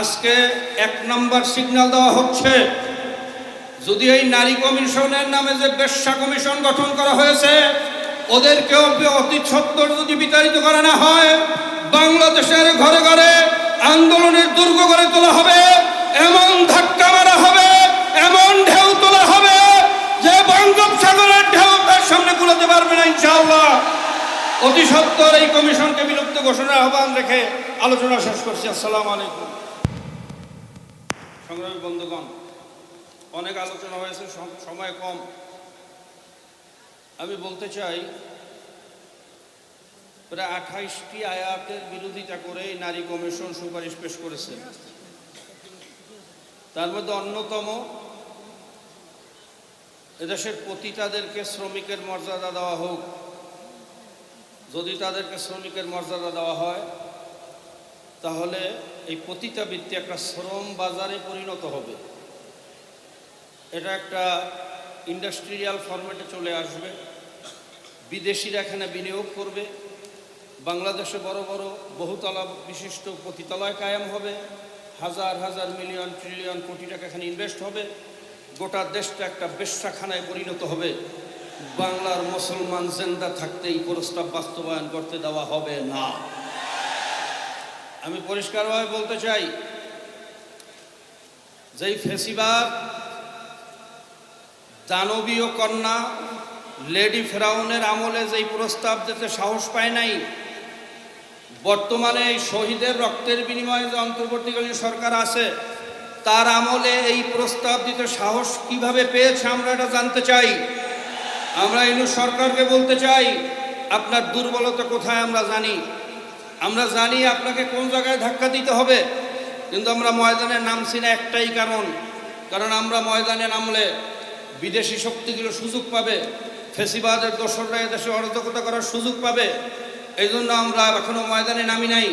আজকে এক নম্বর সিগন্যাল দেওয়া হচ্ছে। যদি এই নারী কমিশনের নামে যে বেশ্যা কমিশন গঠন করা হয়েছে, ওদেরকেও অতি সত্তর যদি বিতাড়িত করা না হয়, বাংলাদেশের ঘরে ঘরে আন্দোলনের দুর্গ গড়ে তোলা হবে, এমন ধাক্কা মারা হবে, এমন ঢেউ তোলা হবে যে বঙ্গোপসাগরের ঢেউ তার সামনে কুলাতে পারবে না ইনশাআল্লাহ। অতি সত্তর এই কমিশনকে বিলুপ্ত ঘোষণার আহ্বান রেখে আলোচনা শেষ করছি। আসসালামু আলাইকুম। সংগ্রামী বন্ধুগণ, অনেক আলোচনা হয়েছে সময় কম। আমি বলতে চাই, প্রায় আঠাইশটি আয়াতের বিরোধিতা করে নারী কমিশন সুপারিশ পেশ করেছে। তার মধ্যে অন্যতম, এদেশের পতিতাদেরকে শ্রমিকের মর্যাদা দেওয়া হোক। যদি তাদেরকে শ্রমিকের মর্যাদা দেওয়া হয় তাহলে এই পতিতা বৃত্তি একটা শ্রম বাজারে পরিণত হবে। এটা একটা ইন্ডাস্ট্রিয়াল ফরম্যাটে চলে আসবে। বিদেশিরা এখানে বিনিয়োগ করবে। বাংলাদেশে বড় বড় বহুতলা বিশিষ্ট পতিতালয় কায়েম হবে। হাজার হাজার মিলিয়ন, ট্রিলিয়ন কোটি টাকা এখানে ইনভেস্ট হবে। গোটা দেশটা একটা বেশ্যাখানায় পরিণত হবে। বাংলার মুসলমান জেন্দা থাকতে এই প্রস্তাব বাস্তবায়ন করতে দেওয়া হবে না। আমি পরিষ্কারভাবে বলতে চাই, যেই ফেসিবাদ, দানবীয় কন্যা, লেডি ফেরাউনের আমলে যেই প্রস্তাব দিতে সাহস পায় নাই, বর্তমানে এই শহীদের রক্তের বিনিময়ে যে অন্তর্বর্তীকালীন সরকার আছে, তার আমলে এই প্রস্তাব দিতে সাহস কীভাবে পেয়েছে আমরা এটা জানতে চাই। আমরা ইনু সরকারকে বলতে চাই, আপনার দুর্বলতা কোথায় আমরা জানি? আমরা জানি আপনাকে কোন জায়গায় ধাক্কা দিতে হবে, কিন্তু আমরা ময়দানে নামছি না একটাই কারণ। কারণ আমরা ময়দানে নামলে বিদেশি শক্তিগুলো সুযোগ পাবে, ফেসিবাদের দোসররা এদেশে অরাজকতা করার সুযোগ পাবে। এই জন্য আমরা এখনও ময়দানে নামি নাই।